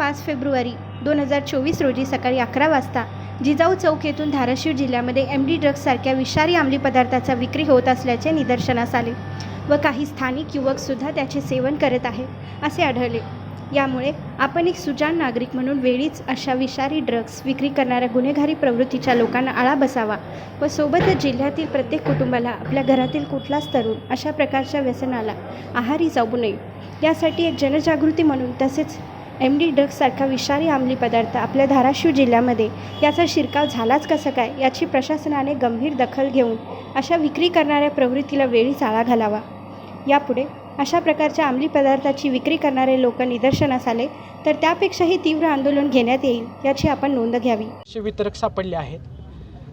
पाच फेब्रुवारी दोन हजार चोवीस रोजी सकाळी अकरा वाजता जिजाऊ चौक येथून धाराशिव जिल्ह्यामध्ये एम डी ड्रग्जसारख्या विषारी अंमली पदार्थाचा विक्री होत असल्याचे निदर्शनास आले व काही स्थानिक युवकसुद्धा त्याचे सेवन करत आहे असे आढळले. यामुळे आपण एक सुजाण नागरिक म्हणून वेळीच अशा विषारी ड्रग्ज विक्री करणाऱ्या गुन्हेगारी प्रवृत्तीच्या लोकांना आळा बसावा व सोबतच जिल्ह्यातील प्रत्येक कुटुंबाला आपल्या घरातील कुठलाच तरुण अशा प्रकारच्या व्यसनाला आहारी जाऊ नये. यासाठी एक जनजागृती म्हणून तसेच एम डी ड्रग्जसारखा विषारी अंमली पदार्थ आपल्या धाराशिव जिल्ह्यामध्ये याचा शिरकाव झालाच कसं काय याची प्रशासनाने गंभीर दखल घेऊन अशा विक्री करणाऱ्या प्रवृत्तीला वेळीच आळा घालावा. यापुढे अशा प्रकारच्या अंमली पदार्थाची विक्री करणारे लोक निदर्शनास आले तर त्यापेक्षाही तीव्र आंदोलन घेण्यात येईल याची आपण नोंद घ्यावी. असे वितरक सापडले आहेत.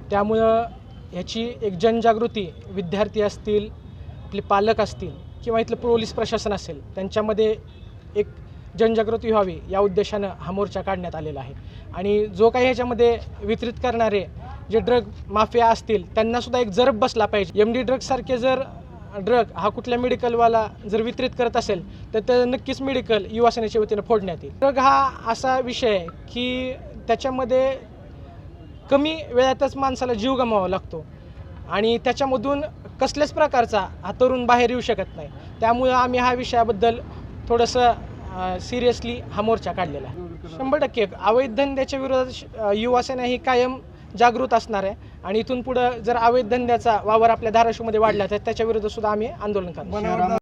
त्यामुळं ह्याची एक जनजागृती विद्यार्थी असतील आपले पालक असतील किंवा इथलं पोलीस प्रशासन असेल त्यांच्यामध्ये एक जनजागृती व्हावी या उद्देशानं हा मोर्चा काढण्यात आलेला आहे. आणि जो काही ह्याच्यामध्ये वितरित करणारे जे ड्रग माफिया असतील त्यांनासुद्धा एक जरब बसला पाहिजे. एम डी ड्रग्जसारखे जर ड्रग हा कुठल्या मेडिकलवाला जर वितरित करत असेल तर ते नक्कीच मेडिकल युवा सेनेच्या वतीनं फोडण्यात येईल. ड्रग हा असा विषय आहे की त्याच्यामध्ये कमी वेळातच माणसाला जीव गमावा लागतो. आणि त्याच्यामधून कसल्याच प्रकारचा हा तरुण बाहेर येऊ शकत नाही. त्यामुळं आम्ही हा विषयाबद्दल थोडंसं सिरियसली हा मोर्चा काढलेला आहे शंभर टक्के. अवैध धंद्याच्या विरोधात युवासेना ही कायम जागृत असणार आहे. आणि इथून पुढं जर अवैध धंद्याचा वावर आपल्या धाराशिवमध्ये वाढला तर त्याच्या विरोधात सुद्धा आम्ही आंदोलन करणार.